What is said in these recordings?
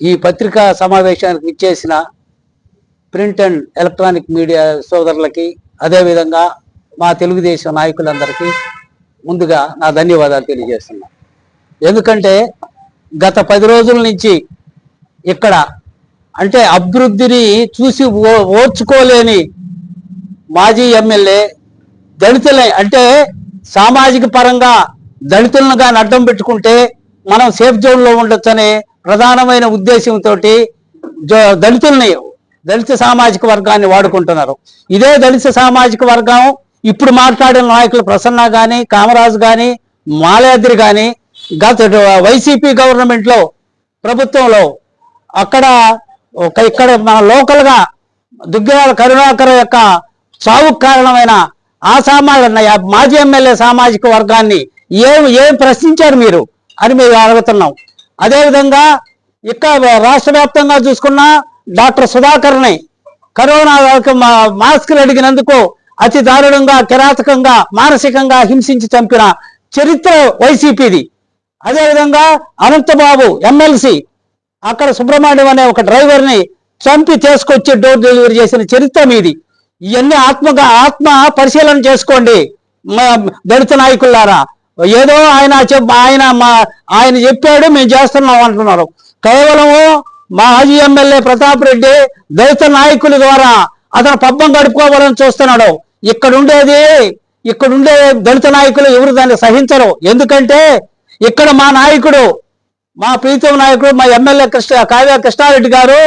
ఈ పత్రికా సమావేశానికి ఇచ్చేసిన ప్రింట్ అండ్ ఎలక్ట్రానిక్ మీడియా సోదరులకి అదేవిధంగా మా తెలుగుదేశం నాయకులందరికీ ముందుగా నా ధన్యవాదాలు తెలియజేస్తున్నా. ఎందుకంటే గత పది రోజుల నుంచి ఇక్కడ అంటే అభివృద్ధిని చూసి ఓ- ఓర్చుకోలేని మాజీ ఎమ్మెల్యే దళితుల అంటే సామాజిక పరంగా దళితులను కానీ అడ్డం పెట్టుకుంటే మనం సేఫ్ జోన్లో ఉండొచ్చని ఉండొచ్చనే ప్రధానమైన ఉద్దేశంతో దళితుల్ని దళిత సామాజిక వర్గాన్ని వాడుకుంటున్నారు. ఇదే దళిత సామాజిక వర్గం ఇప్పుడు మాట్లాడిన నాయకులు ప్రసన్న కానీ కామరాజు కానీ మాలయాద్రి కానీ గత వైసీపీ గవర్నమెంట్లో ప్రభుత్వంలో అక్కడ ఒక ఇక్కడ మన లోకల్గా దుగ్గిరాల కరుణాకర్ యొక్క చావుకు కారణమైన ఆ సామాజిక మాజీ ఎమ్మెల్యే సామాజిక వర్గాన్ని ఏం ఏం ప్రశ్నించారు మీరు అని మేము అడుగుతున్నాం. అదేవిధంగా ఇక్కడ రాష్ట్ర వ్యాప్తంగా చూసుకున్న డాక్టర్ సుధాకర్ని కరోనా మా- మాస్కులు అడిగినందుకు అతి దారుణంగా కిరాతకంగా మానసికంగా హింసించి చంపిన చరిత్ర వైసీపీది. అదేవిధంగా అనంతబాబు ఎమ్మెల్సీ అక్కడ సుబ్రహ్మణ్యం అనే ఒక డ్రైవర్ని చంపి తీసుకొచ్చి డోర్ డెలివరీ చేసిన చరిత్ర మీది. ఇవన్నీ ఆత్మగా ఆత్మ పరిశీలన చేసుకోండి మా దళిత నాయకులారా. ఏదో ఆయన చెప్ ఆయన మా ఆయన చెప్పాడు మేము చేస్తున్నాం అంటున్నారు. కేవలము మాజీ ఎమ్మెల్యే ప్రతాప్ రెడ్డి దళిత నాయకుల ద్వారా అతను పబ్బం గడుపుకోవాలని చూస్తున్నాడు. ఇక్కడ ఉండేది దళిత నాయకులు ఎవరు దాన్ని సహించరు. ఎందుకంటే ఇక్కడ మా నాయకుడు మా ప్రీతం నాయకుడు మా ఎమ్మెల్యే కృష్ణ కావ్య కృష్ణారెడ్డి గారు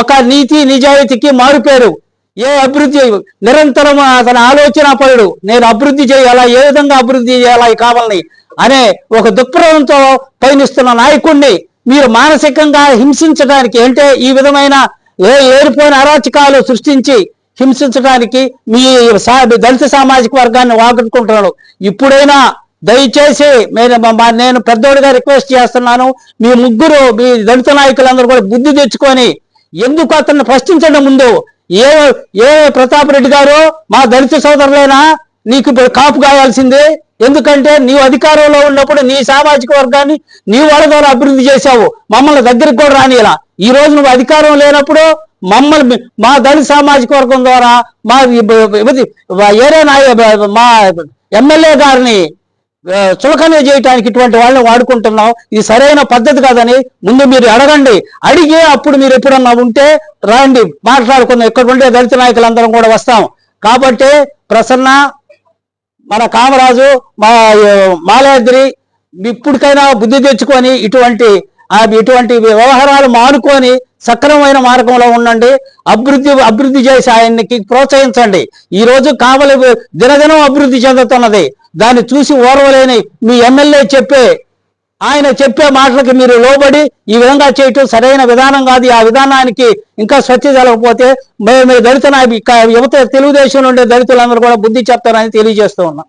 ఒక నీతి నిజాయితీకి మారుపేరు. ఏ అభివృద్ధి నిరంతరం అతని ఆలోచన పరుడు. నేను అభివృద్ధి చేయాలా? ఏ విధంగా అభివృద్ధి చేయాలా ఈ కావాలని? అనే ఒక దృక్పథంతో పయనిస్తున్న నాయకుడిని మీరు మానసికంగా హింసించడానికి అంటే ఈ విధమైన ఏ ఏరిపోయిన అరాచకాలు సృష్టించి హింసించడానికి మీ సా- దళిత సామాజిక వర్గాన్ని వాగట్టుకుంటున్నాడు. ఇప్పుడైనా దయచేసి నేను నేను పెద్దోడిగా రిక్వెస్ట్ చేస్తున్నాను. మీ ముగ్గురు మీ దళిత నాయకులందరూ కూడా బుద్ధి తెచ్చుకొని ఎందుకు అతన్ని ప్రశ్నించడం ముందు ఏ ఏ ప్రతాప్ రెడ్డి గారు మా దళిత సోదరులైనా నీకు ఇప్పుడు కాపు కావాల్సిందే ఎందుకంటే నీవు అధికారంలో ఉన్నప్పుడు నీ సామాజిక వర్గాన్ని నీ వాళ్ళ ద్వారా అభివృద్ధి చేశావు. మమ్మల్ని దగ్గరికి కూడా రానిలా ఈ రోజు నువ్వు అధికారం లేనప్పుడు మమ్మల్ని మా దళిత సామాజిక వర్గం ద్వారా మా ఏరే నాయ మా ఎమ్మెల్యే గారిని చులకనే చేయటానికి ఇటువంటి వాళ్ళని వాడుకుంటున్నాం ఇది సరైన పద్ధతి కాదని ముందు మీరు అడగండి. అడిగి అప్పుడు మీరు ఎప్పుడన్నా ఉంటే రండి. మాట్లాడుకుందాం. ఎక్కడ ఉండే దళిత నాయకులందరం కూడా వస్తాం. కాబట్టి ప్రసన్న మన కామరాజు మా మాలాద్రి ఇప్పటికైనా బుద్ధి తెచ్చుకొని ఇటువంటి ఇటువంటి వ్యవహారాలు మానుకొని సక్రమమైన మార్గంలో ఉండండి. అభివృద్ధి అభివృద్ధి చేసి ఆయనకి ప్రోత్సహించండి. ఈ రోజు కావలి దినదినం అభివృద్ధి చెందుతున్నది. దాన్ని చూసి ఓర్వలేని మీ ఎమ్మెల్యే చెప్పే ఆయన చెప్పే మాటలకి మీరు లోబడి ఈ విధంగా చేయటం సరైన విధానం కాదు. ఆ విధానానికి ఇంకా స్వచ్ఛ జరగకపోతే మేము దళిత నాయ- యువత తెలుగుదేశంలో ఉండే దళితులందరూ కూడా బుద్ధి చెప్తారని తెలియజేస్తూ ఉన్నాం.